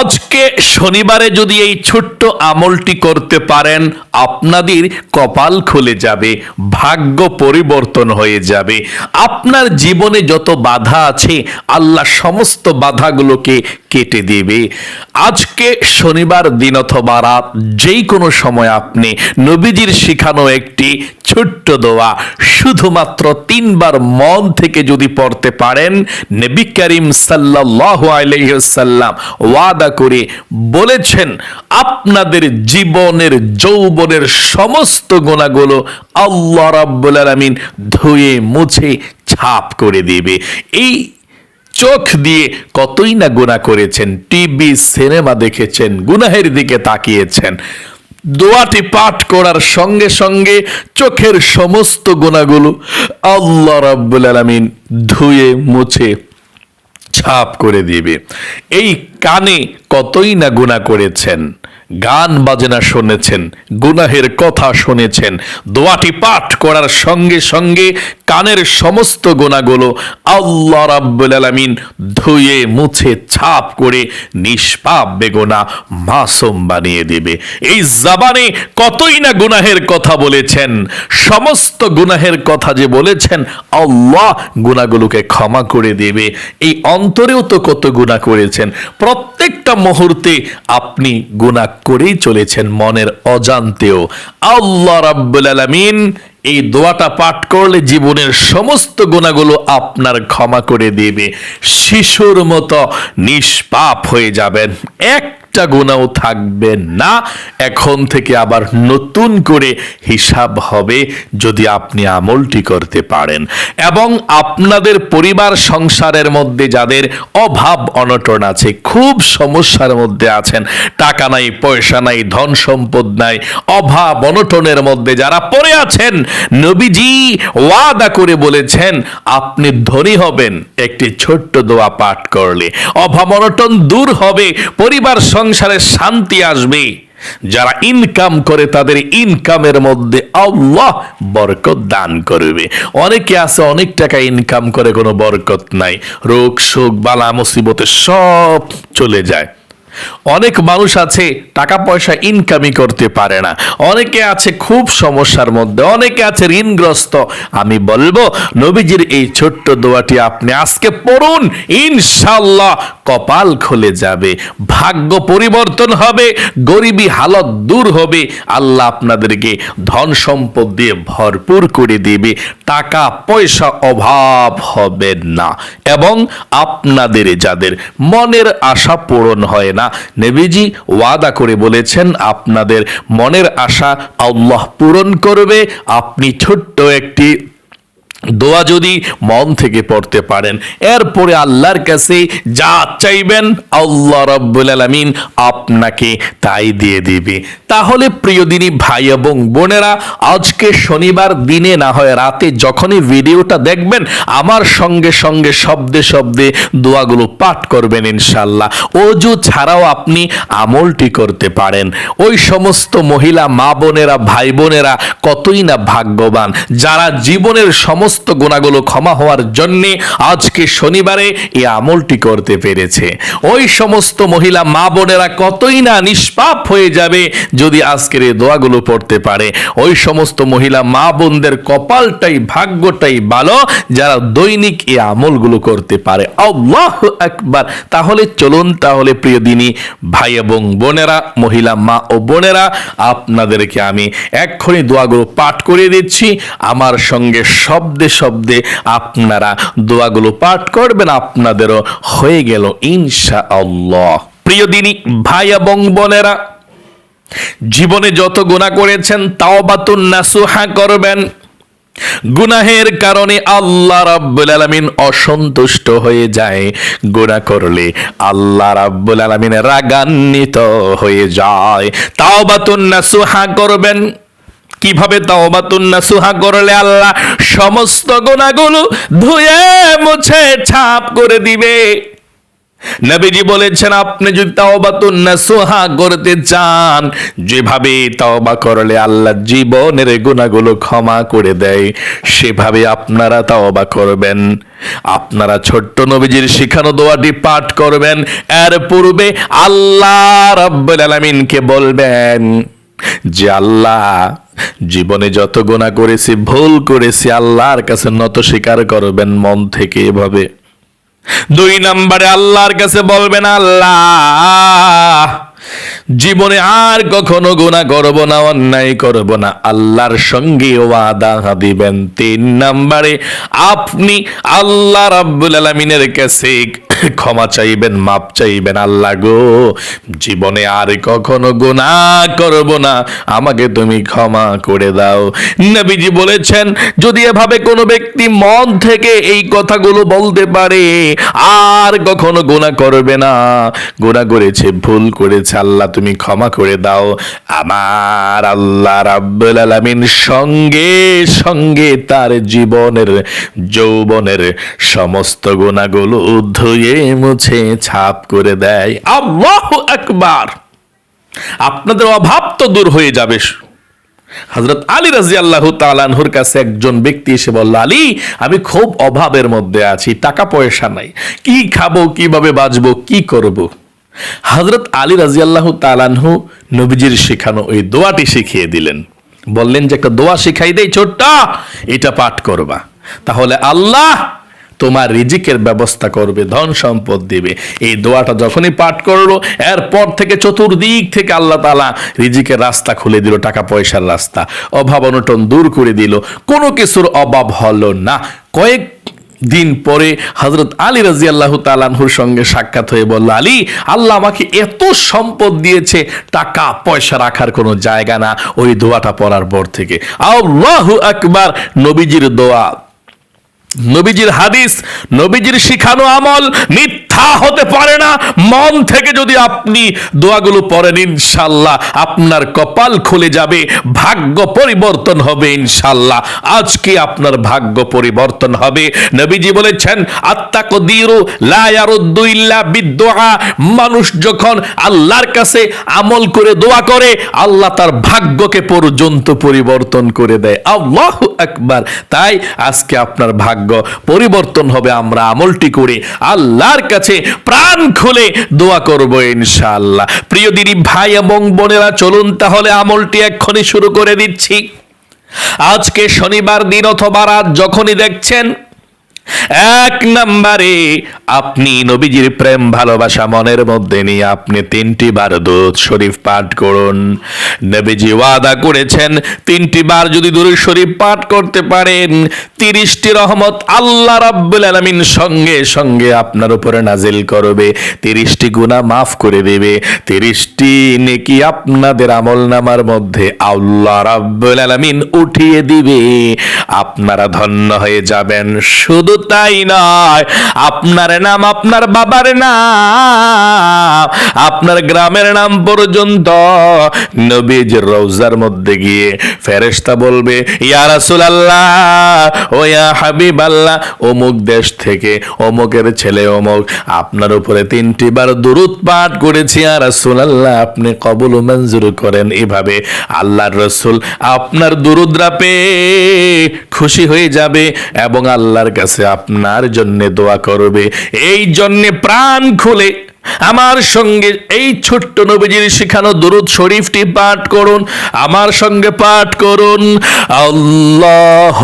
আজকে শনিবারে যদি এই ছোট্ট আমলটি করতে পারেন, আপনাদের কপাল খুলে যাবে, ভাগ্য পরিবর্তন হয়ে যাবে। আপনার জীবনে যত বাধা আছে, আল্লাহ সমস্ত বাধাগুলোকে কেটে দেবে। আজকে শনিবার দিন অথবা রাত যেই কোনো সময় আপনি নবীজির শিখানো একটি ছোট্ট দোয়া, শুধুমাত্র তিনবার মন থেকে যদি পড়তে পারেন, নবী করিম সাল্লাল্লাহু আলাইহি সাল্লাম ওয়াদা করে বলেছেন, আপনাদের জীবনের, যৌবনের সমস্ত গুণাগুলো আল্লাহ রাব্বুল আলামিন ধুয়ে মুছে ছাপ করে দেবে। এই চোখ দিয়ে কতই না গুণা করেছেন, টিভি, সিনেমা দেখেছেন, গুনাহের দিকে তাকিয়েছেন। দোয়াটি পাঠ করার সঙ্গে সঙ্গে চোখের সমস্ত গুণাগুলো আল্লাহ রাব্বুল আলামিন ধুয়ে, মুছে, ছাপ করে দিবে। এই কানে কতই না গুণা করেছেন? গান বাজনা শুনেছেন, গুনাহের কথা শুনেছেন, দোয়াটি পাঠ করার সঙ্গে সঙ্গে কানের সমস্ত গোনাগুলো আল্লাহ রাব্বুল আলামিন ধুয়ে, মুছে, ছাপ করে নিষ্পাপ বেগোনা মাসুম বানিয়ে দেবে। এই জাবানে কতই না গুনাহের কথা বলেছেন, সমস্ত গুনাহের কথা যে বলেছেন, আল্লাহ গুনাহগুলোকে ক্ষমা করে দেবে। এই অন্তরেও তো কত গুনাহ করেছেন। প্রত্যেকটা মুহূর্তে আপনি গুনাহ করেই চলেছেন মনের অজান্তেও। আল্লাহ রাব্বুল আলামিন এই দোয়াটা পাঠ করলে জীবনের সমস্ত গুণাগুলো আপনার ক্ষমা করে দেবে। শিশুর মতো নিষ্পাপ হয়ে যাবেন। একটা গুণাও থাকবে না। এখন থেকে আবার নতুন করে হিসাব হবে যদি আপনি আমলটি করতে পারেন। এবং আপনাদের পরিবার সংসারের মধ্যে যাদের অভাব অনটন আছে, খুব সমস্যার মধ্যে আছেন, টাকা নাই, পয়সা নাই, ধন সম্পদ নাই, অভাব অনটনের মধ্যে যারা পড়ে আছেন, নবীজি ওয়াদা করে বলেছেন, আপনি ধনী হবেন, একটি ছোট্ট দোয়া পাঠ করলে। অভাব অনটন দূর হবে, পরিবার সংসারে শান্তি আসবে। যারা ইনকাম করে তাদের ইনকামের মধ্যে আল্লাহ বরকত দান করবে। অনেকে আছে, অনেক টাকা ইনকাম করে, কোনো বরকত নাই। রোগ, শোক, বালা, মুসিবতে সব চলে যায়। অনেক মানুষ আছে টাকা পয়সা ইনকামই করতে পারে না। অনেকে আছে খুব সমস্যার মধ্যে, অনেকে আছে ঋণগ্রস্ত। আমি বলব, নবীজির এই ছোট্ট দোয়াটি আপনি আজকে পড়ুন ইনশাল্লাহ কপাল খুলে যাবে, ভাগ্য পরিবর্তন হবে, গরিবী হালত দূর হবে, আল্লাহ আপনাদেরকে ধন সম্পদ দিয়ে ভরপুর করে দেবে, টাকা পয়সা অভাব হবে না। এবং আপনাদের যাদের মনের আশা পূরণ হয় না নেবিজি ওয়াদা করে বলেছেন আপনাদের মনের আশা আল্লাহ পূরণ করবে। আপনি ছোট্ট একটি দোয়া যদি মন থেকে পড়তে পারেন। এরপরে আল্লাহর কাছে যা চাইবেন আল্লাহ রব্বুল আলামিন আপনাকে তাই দিয়ে দিবে। তাহলে প্রিয় দিনী ভাই এবং বোনেরা, আজকে শনিবার দিনে না হয় রাতে যখনই ভিডিওটা দেখবেন, আমার সঙ্গে সঙ্গে শব্দে শব্দে দোয়াগুলো পাঠ করবেন ইনশাল্লাহ অজু ছাড়াও আপনি আমলটি করতে পারেন। ওই সমস্ত মহিলা মা বোনেরা, ভাই বোনেরা কতই না ভাগ্যবান, যারা জীবনের সমস্ত গুণাগুলো ক্ষমা হওয়ার জন্যে আজকে শনিবারে এই আমলটি করতে পেরেছে। ওই সমস্ত মহিলা মা বোনেরা কতই না নিষ্পাপ হয়ে যাবে যদি আজকের এই দোয়াগুলো পড়তে পারে। ওই সমস্ত মহিলা মা বোনদের কপালটাই, ভাগ্যটাই ভালো যারা দৈনিক এই আমলগুলো করতে পারে। আল্লাহ একবার তাহলে চলুন তাহলে প্রিয় দিনী, ভাই এবং বোনেরা, মহিলা মা ও বোনেরা, আপনাদেরকে আমি এক্ষুনি দোয়াগুলো পাঠ করে দিচ্ছি। আমার সঙ্গে শব্দে শব্দে আপনারা দোয়াগুলো পাঠ করবেন, আপনাদেরও হয়ে গেল ইনশা আল্লাহ প্রিয় দিনী, ভাই এবং বোনেরা, জীবনে যত গুণা করেছেন তাও বাতুন নাসুহা করবেন। গুনাহের কারণে আল্লাহ রাব্বুল আলামিন অসন্তুষ্ট হয়ে যায়। গুনাহ করলে আল্লাহ রাব্বুল আলামিন রাগান্বিত হয়ে যায়। তাওবাতুন নাসুহা করবেন। কীভাবে নাসুহা করলে আল্লাহ সমস্ত গুনাহগুলো ধুয়ে, মুছে, ছাপ করে দিবে? নবীজি বলেছেন, আপনি যদি তাওবাতুন নাসুহা করতে চান, যেভাবে তাওবা করলে আল্লাহ জীবনের গুনাহগুলো ক্ষমা করে দেয়, সেভাবে আপনারা তাওবা করবেন। আপনারা ছোট্ট নবীজির শিখানো দোয়াটি পাঠ করবেন। এর পূর্বে আল্লাহ রাব্বুল আলামিনকে বলবেন যে, আল্লাহ জীবনে যত গুণা করেছি, ভুল করেছি, আল্লাহর কাছে নত স্বীকার করবেন মন থেকে এভাবে। দুই নম্বরে আল্লাহর কাছে বলবেন, আল্লাহ, জীবনে আর কখনো গুণা করব না, অন্যায় করব না। আল্লাহর সঙ্গে ওয়াদা দিবেন। তিন নম্বরে, আপনি আল্লাহ রাব্বুল আলামিনের কাছে ক্ষমা চাইবেন, মাপ চাইবেন। আল্লাহ গো, জীবনে আর কখনো গুণা করব না। আমাকে তুমি ক্ষমা করে দাও। নবীজি বলেছেন, যদি এভাবে কোনো ব্যক্তি মন থেকে এই কথাগুলো বলতে পারে, আর কখনো গুণা করবে না। গুণা করেছে, ভুল করেছে, আল্লাহ তুমি ক্ষমা করে দাও। আমার আল্লাহ রাব্বুল আলামিন সঙ্গে সঙ্গে তার জীবনের, যৌবনের সমস্ত গুণাগুলো ধুয়ে মুছে ছাপ করে দেয়। আল্লাহু আকবার। আপনাদের অভাব তো দূর হয়ে যাবে। হজরত আলী রাজি আল্লাহ তালানহুর কাছে একজন ব্যক্তি এসে বলল, আলী, আমি খুব অভাবের মধ্যে আছি, টাকা পয়সা নাই। কি খাব, কীভাবে বাঁচবো, কি করব? হজরত আলী রাজি আল্লাহ তালানহু নবীজির শেখানো ওই দোয়াটি শিখিয়ে দিলেন। বললেন যে, একটা দোয়া শিখাই দেই ছোট্ট, এটা পাঠ করবা। তাহলে আল্লাহ তোমার রিজিকের ব্যবস্থা করবে, ধন সম্পদ দিবে। এই দোয়াটা যখনই পাঠ করল, এরপর থেকে চতুর্দিক থেকে আল্লাহ তালা রিজিকের রাস্তা খুলে দিল, টাকা পয়সার রাস্তা। অভাব অনটন দূর করে দিল। কোনো কিছুর অভাব হলো না। কয়েক দিন পরে হজরত আলী রাজি আল্লাহ তালানহুর সঙ্গে সাক্ষাৎ হয়ে বলল, আলী, আল্লাহ আমাকে এত সম্পদ দিয়েছে, টাকা পয়সা রাখার কোনো জায়গা না। ওই দোয়াটা পড়ার পর থেকে। আল্লাহু আকবার নবীজির দোয়া নবীজির হাদিস, নবীজির শিখানো আমল মিথ্যা হতে পারে না। মন থেকে যদি আপনি দোয়াগুলো পড়েন, ইনশাল্লাহ আপনার কপাল খুলে যাবে, ভাগ্য পরিবর্তন হবে, ইনশাল্লাহ। আজকে আপনার ভাগ্য পরিবর্তন হবে। নবীজি বলেছেন আত্মা কদিরু লায়ারুদ্দু বিদ্দোয়া মানুষ যখন আল্লাহর কাছে আমল করে, দোয়া করে, আল্লাহ তার ভাগ্যকে পর্যন্ত পরিবর্তন করে দেয়। আল্লাহু আকবার। তাই আজকে আপনার ভাগ্য পরিবর্তন হবে, আমরা আমলটি করে। আল্লাহর কাছে প্রাণ খুলে দোয়া করব ইনশাআল্লাহ। প্রিয় দিদি ভাই এবং বোনেরা, চলুন তাহলে আমলটি এক্ষুনি শুরু করে দিচ্ছি। আজকে শনিবার দিন অথবা রাত, যখনই দেখছেন এক নম্বরে, আপনি নবীজির প্রেম, ভালোবাসা মনের মধ্যে নিয়ে আপনি তিনটি বার দুধ শরীফ পাঠ করুন। নবীজি ওয়াদা করেছেন, তিনটি বার যদি দুরুদ শরীফ পাঠ করতে পারেন, তিরিশটি রহমত আল্লাহ রাব্বুল আলামিন সঙ্গে সঙ্গে আপনার উপরে নাজিল করবে, তিরিশটি গুনাহ মাফ করে দেবে, তিরিশটি নেকি আপনাদের আমল নামার মধ্যে আল্লাহ রাব্বুল আলামিন উঠিয়ে দিবে। আপনারা ধন্য হয়ে যাবেন, শুধু তাই নয়। আপনার নাম আপনার বাবার নাম। আপনার গ্রামের নাম পর্যন্ত নবীজ রওজার মধ্যে গিয়ে ফেরেশতা বলবে, ইয়া রাসূলুল্লাহ, ও ইয়া হাবিবাল্লাহ, অমুক দেশ থেকে অমুকের ছেলে অমুক, আপনার উপরে তিনটি বার দুরুদ পাঠ করেছি, ইয়া রাসূলুল্লাহ, আপনি কবুল মঞ্জুর করেন। এভাবে আল্লাহর রসুল আপনার দুরুদ্রা পেয়ে খুশি হয়ে যাবে এবং আল্লাহর কাছে আপনার জন্য দোয়া করবে। এই জন্যে প্রাণ খুলে আমার সঙ্গে এই ছোট্ট নবীজির শেখানো দরুদ শরীফটি পাঠ করুন। আমার সঙ্গে পাঠ করুন। আল্লাহ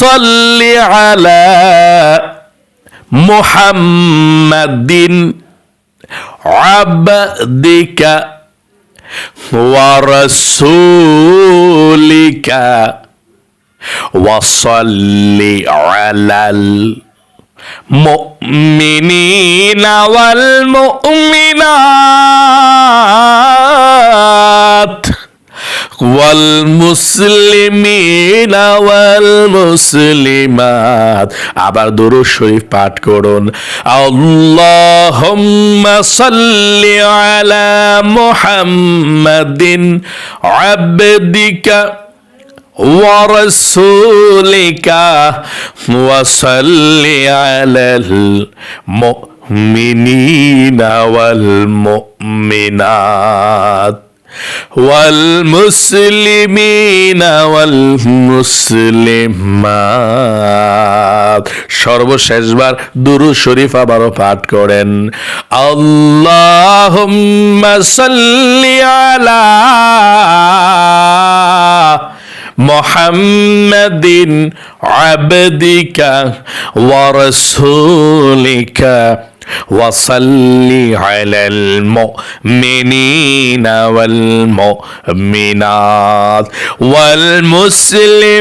সাল্লি আলা মুহাম্মাদিন আবদিকা ورسولك وصل على المؤمنين والمؤمنات والمسلمين والمسلمات আবার দরুদ শরীফ পাঠ করুন আল্লাহুম্মা সাল্লি আলা মুহাম্মাদিন আবদিকা ورسولك وصل على المؤمنين والمؤمنات والمسلمين والمسلمات সর্বশেষবার দুরু শরীফ আবারও পাঠ করেন আল্লাহুম্মা সাল্লি আলা محمد عبدك ورسولك وصل على المؤمنين والمؤمنات والمسلمين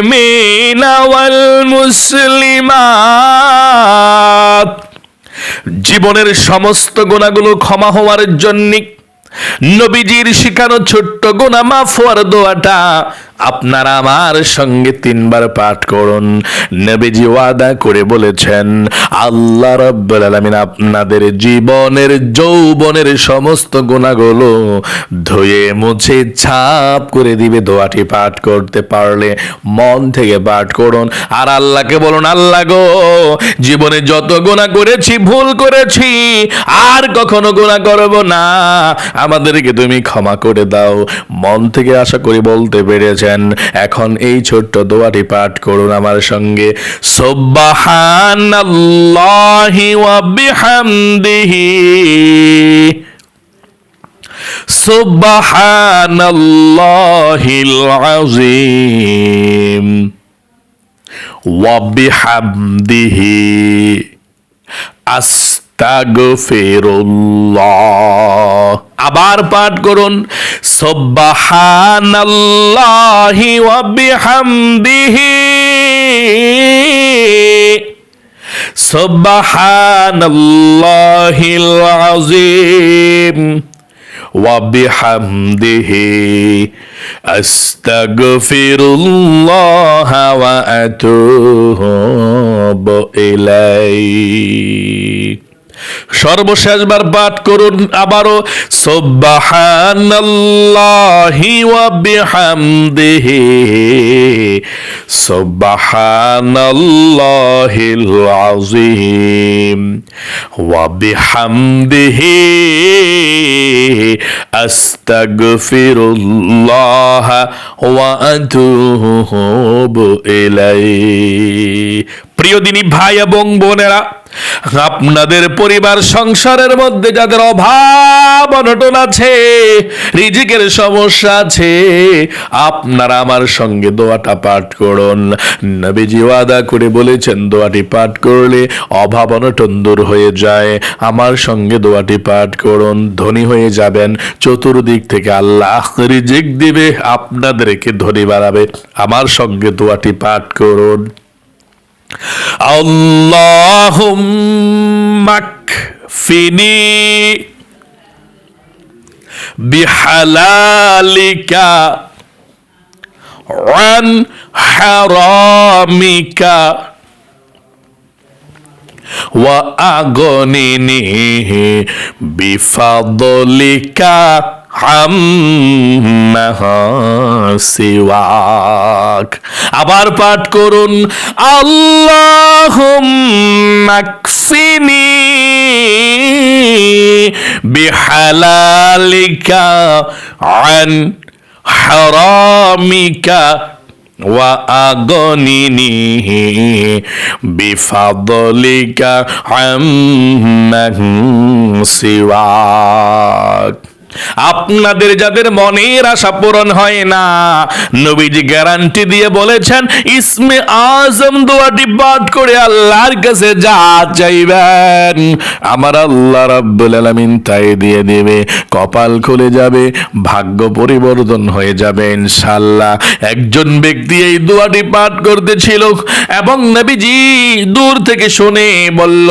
والمسلمات জীবনের সমস্ত গুণাগুলো ক্ষমা হওয়ার জন্যে নবীজির শিখানো ছোট্ট গোনা মাফ হওয়ার দোয়াটা আপনারা আমার সঙ্গে তিনবার পাঠ করুন। নবীজি ওয়াদা করে বলেছেন, আল্লাহ রাব্বুল আলামিন আপনাদের জীবনের, যৌবনের সমস্ত গুণাগুলো ধুয়ে মুছে ছাপ করে দিবে। দোয়াটি পাঠ করতে পারলে মন থেকে পাঠ করুন। আর আল্লাহকে বলুন, আল্লাহ গো, জীবনে যত গুণা করেছি, ভুল করেছি, আর কখনো গুণা করব না। আমাদেরকে তুমি ক্ষমা করে দাও। মন থেকে আশা করি বলতে পেরেছেন এখন এই ছোট্ট দোয়াটি পাঠ করুন আমার সঙ্গে। সুবহানাল্লাহি ওয়া বিহামদিহি। সুবহানাল্লাহিল আযীম। ওয়া বিহামদিহি। আস্তাগফিরুল্লাহ। আবার পাঠ করুন। সব্বাহানাল্লাহি ওয়া বিহামদিহি। সব্বাহানাল্লাহিল আযীম ওয়া বিহামদিহি। সর্বশেষবার পাঠ করুন আবারও। সুবহানাল্লাহি ওয়া বিহামদিহি। সুবহানাল্লাহিল ওয়া প্রিয় দিনী ভাই এবং বোনেরা আপনাদের পরিবার সংসারের মধ্যে যাদের অভাব, অনটন আছে, রিজিকের সমস্যা আছে, আপনারা আমার সঙ্গে দোয়াটা পাঠ করুন। নবীজি ওয়াদা করে বলেছেন, দোয়াটি পাঠ করলে অভাব, অনটন দূর হয়ে যায়। আমার সঙ্গে দোয়াটি পাঠ করুন, ধনী হয়ে যাবেন, চতুর্দিক থেকে আল্লাহ রিজিক দিবে, আপনাদেরকে ধনী বাড়াবে আমার সঙ্গে দোয়াটি পাঠ করুন। اللهم اكفني بحلالك عن حرامك وأغنني بفضلك عما সিওয়াক আবার পাঠ করুন আল্লাহুম্মা কফিনি বিহালালিকা আন হারামিকা وأغنني بفضلك عمن سواك আপনাদের যাদের মনের আশা পূরণ হয় না, নবীজি গ্যারান্টি দিয়ে বলেছেন, ইসমে আজম দোয়াটি পাঠ করে আল্লাহর কাছে যা চাইবেন, আমার আল্লাহ রাব্বুল আলামিন তাই দিয়ে দেবে। কপাল খুলে যাবে, ভাগ্য পরিবর্তন হয়ে যাবে, ইনশাআল্লাহ। একজন ব্যক্তি এই দোয়াটি পাঠ করতেছিল এবং নবীজি দূর থেকে শুনে বলল,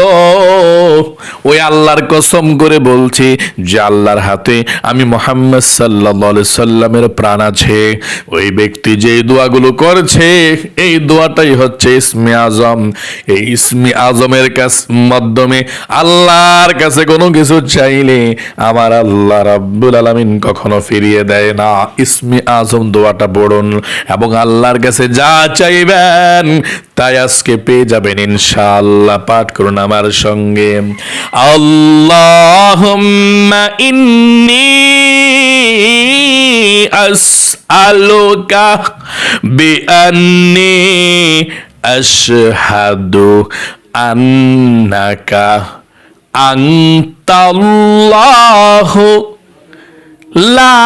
ওই আল্লাহর কসম করে বলছি যে আল্লাহর হাতে আমি মোহাম্মদ সাল্লাহ সাল্লামের প্রাণ আছে ওই ব্যক্তি যে দোয়াগুলো করছে, এই দোয়াটাই হচ্ছে ইসমে আজম। এই ইসমি আজমের কাছ মাধ্যমে আল্লাহর কাছে কোনো কিছু চাইলে আমার আল্লাহ রাব্বুল আলামিন কখনো ফিরিয়ে দেয় না। ইসমি আজম দোয়াটা পড়ুন এবং আল্লাহর কাছে যা চাইবেন তাই আজকে পেয়ে যাবেন ইনশাআল্লাহ। পাঠ করুন আমার সঙ্গে। আল্লাহুম্মা ইন্নী আসআলুকা বিআন্নী আশহাদু আন্নাকা আনতাল্লাহু লা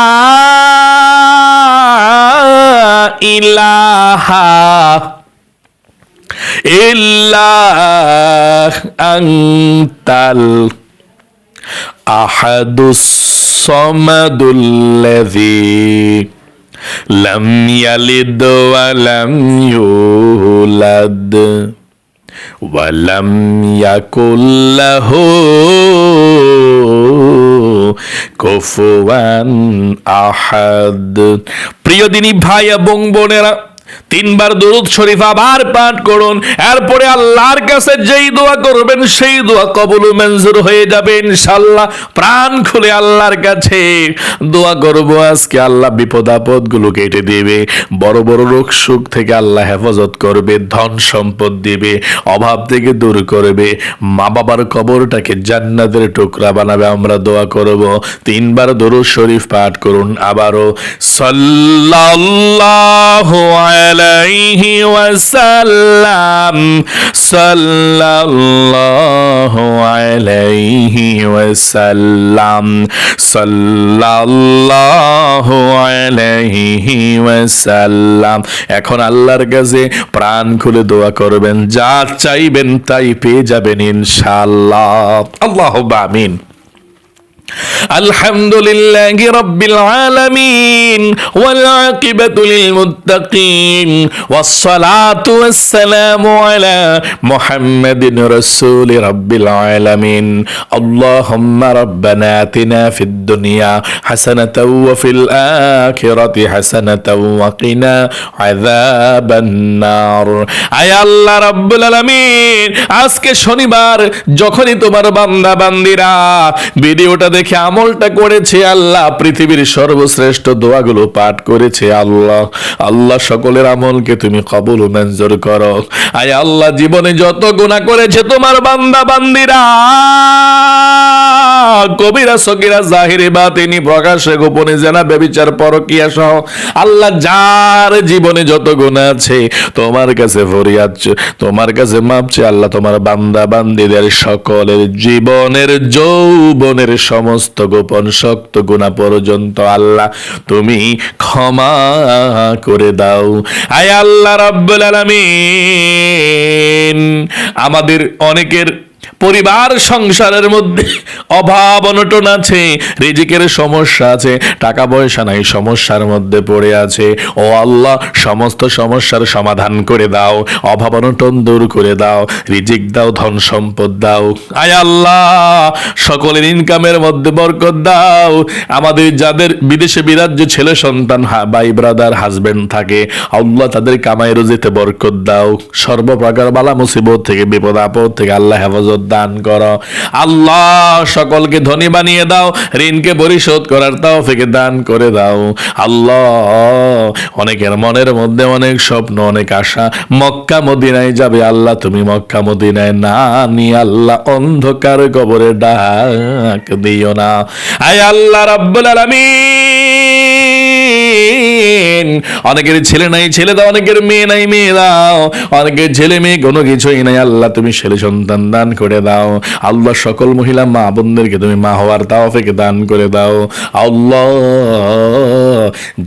ইলাহা ইল্লা আনতাল আহাদুস সামাদুল্লাযী লাম ইয়ালিদ ওয়া লাম ইউলাদ ولم يكن له কুফুয়ান আহাদ প্রিয় দিনী ভাই এবং বোনেরা তিনবার দরুদ শরীফ আবার পাঠ করুন। এরপরে আল্লাহর কাছে যেই দোয়া করবেন, সেই দোয়া কবুল মঞ্জুর হয়ে যাবে ইনশাল্লাহ প্রাণ খুলে আল্লাহর কাছে দোয়া করব। আজকে আল্লাহ বিপদ আপদগুলো কেটে দেবে। বড় বড় রোগ সুখ থেকে আল্লাহ হেফাজত করবে, ধন সম্পদ দিবে, অভাব থেকে দূর করবে। মা বাবার কবরটাকে জান্নাতের টুকরা বানাবে, আমরা দোয়া করব। তিনবার দরুদ শরীফ পাঠ করুন আবারও। সাল্লাল্লাহু আলাইহি ওয়াসাল্লাম সাল্লাল্লাহু আলাইহি ওয়াসাল্লাম সাল্লাল্লাহু আলাইহি ওয়াসাল্লাম। এখন আল্লাহর কাছে প্রাণ খুলে দোয়া করবেন যা চাইবেন তাই পেয়ে যাবেন ইনশাআল্লাহ। আল্লাহ আমিন। الحمد لله رب العالمين والعاقبة للمتقين والصلاة والسلام على محمد رسول رب العالمين اللهم ربنا آتنا في الدنيا حسنة وفي الآخرة حسنة وقنا عذاب النار আয় আল্লাহ রাব্বুল আলামিন আজকে শনিবার যখনই তোমার বান্দা বান্দিরা ভিডিওটা দেখে আমলটা করেছে আল্লাহ। পৃথিবীর সর্বশ্রেষ্ঠ দোয়াগুলো পাঠ করেছে আল্লাহ। আল্লাহ সকলের আমলকে তুমি কবুল মঞ্জুর করো। আয় আল্লাহ, জীবনে যত গুনাহ করেছে তোমার বান্দা বান্দিরা। কবিরা সকিরা জাহিরে বা তিনি প্রকাশে, গোপনে, জানা বেবিচার পরকিয়া সহ আল্লাহ যার জীবনে যত গুণা আছে তোমার কাছে ফরিয়াদ তোমার কাছে মাপছে আল্লাহ তোমার বান্দা বান্দিদের সকলের জীবনের যৌবনের সমস্ত গোপন শক্ত গুণা পর্যন্ত আল্লাহ তুমি ক্ষমা করে দাও। আয় আল্লাহ রাব্বুল আলামিন। আমাদের অনেকের পরিবার, সংসারের মধ্যে অভাব, অনটন আছে, রিজিকের সমস্যা আছে, টাকা পয়সা নাই, সমস্যার মধ্যে পড়ে আছে। ও আল্লাহ, সমস্ত সমস্যার সমাধান করে দাও, অভাব, অনটন দূর করে দাও, রিজিক দাও, ধন সম্পদ দাও। আয় আল্লাহ, সকলের ইনকামের মধ্যে বরকত দাও। আমাদের যাদের বিদেশে বিরাজ্য ছেলে সন্তান ভাই ব্রাদার হাজবেন্ড থাকে, আল্লাহ তাদের কামাই রুজিতে বরকত দাও। সর্বপ্রকার বালা মুসিবত থেকে, বিপদ আপদ থেকে আল্লাহ হেফাজত দান করো। আল্লাহ সকলকে ধনী বানিয়ে দাও, ঋণকে পরিশোধ করার তাও থেকে দান করে দাও। আল্লাহ, অনেকের মনের মধ্যে অনেক স্বপ্ন, অনেক আশা, মক্কা মদিনায় যাবে। আল্লাহ, তুমি মক্কা মদিনায় না নি আল্লাহ অন্ধকার কবরে ডাক দিও না। আয় আল্লাহ রাব্বুল আলামিন। অনেকের ছেলে নাই, ছেলে দাও, অনেকের মেয়ে নাই, মেয়ে দাও। অনেকের ছেলে মেয়ে কোনো কিছুই নাই, আল্লাহ তুমি ছেলে সন্তান দান করে দাও। আল্লাহ সকল মহিলা মা বোনদেরকে তুমি মা হওয়ার তাওফিক দান করে দাও। আল্লাহ,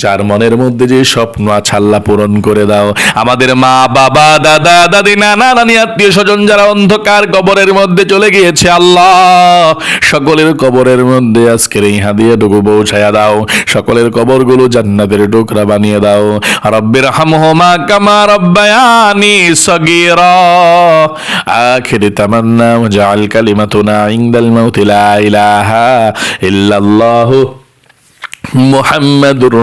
যার মনের মধ্যে যে স্বপ্ন আছে আল্লাহ পূরণ করে দাও। আমাদের মা, বাবা, দাদা, দাদি, নানা, নানি, আত্মীয় স্বজন যারা অন্ধকার কবরের মধ্যে চলে গিয়েছে, আল্লাহ, সকলের কবরের মধ্যে আজকের এই হাদিয়া ডুকু পৌঁছায়া দাও। সকলের কবরগুলো জান্নাতের টুকরা বানিয়ে দাও। রব্বির হামহুমা কামা রব্বায়ানি তামান্না ওয়াজআল কালিমাতুনা লা ইলাহা ইল্লাল্লাহু মোহাম্মদুর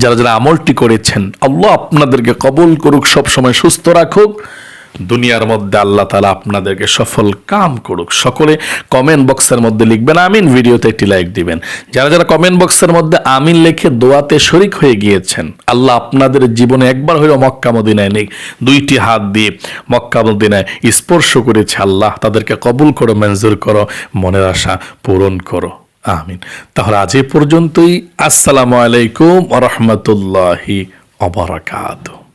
যারা যারা আমলটি করেছেন, আল্লাহ আপনাদেরকে কবুল করুক সব সময় সুস্থ রাখুক। দুনিয়ার মধ্যে আল্লাহ তালা আপনাদেরকে সফল কাম করুক। সকলে কমেন্ট বক্সের মধ্যে লিখবেন, আমিন। ভিডিওতে একটি লাইক দিবেন। যারা যারা কমেন্ট বক্সের মধ্যে আমিন লিখে দোয়াতে শরিক হয়ে গিয়েছেন, আল্লাহ আপনাদের জীবনে একবার হইল মক্কা মদিনায় নেই দুইটি হাত দিয়ে মক্কা মদিনায় স্পর্শ করেছে আল্লাহ। তাদেরকে কবুল করো, মঞ্জুর করো, মনের আশা পূরণ করো। আমিন। তাহলে আজ এ পর্যন্তই। আসসালামু আলাইকুম রহমতুল্লাহি অবরাকাত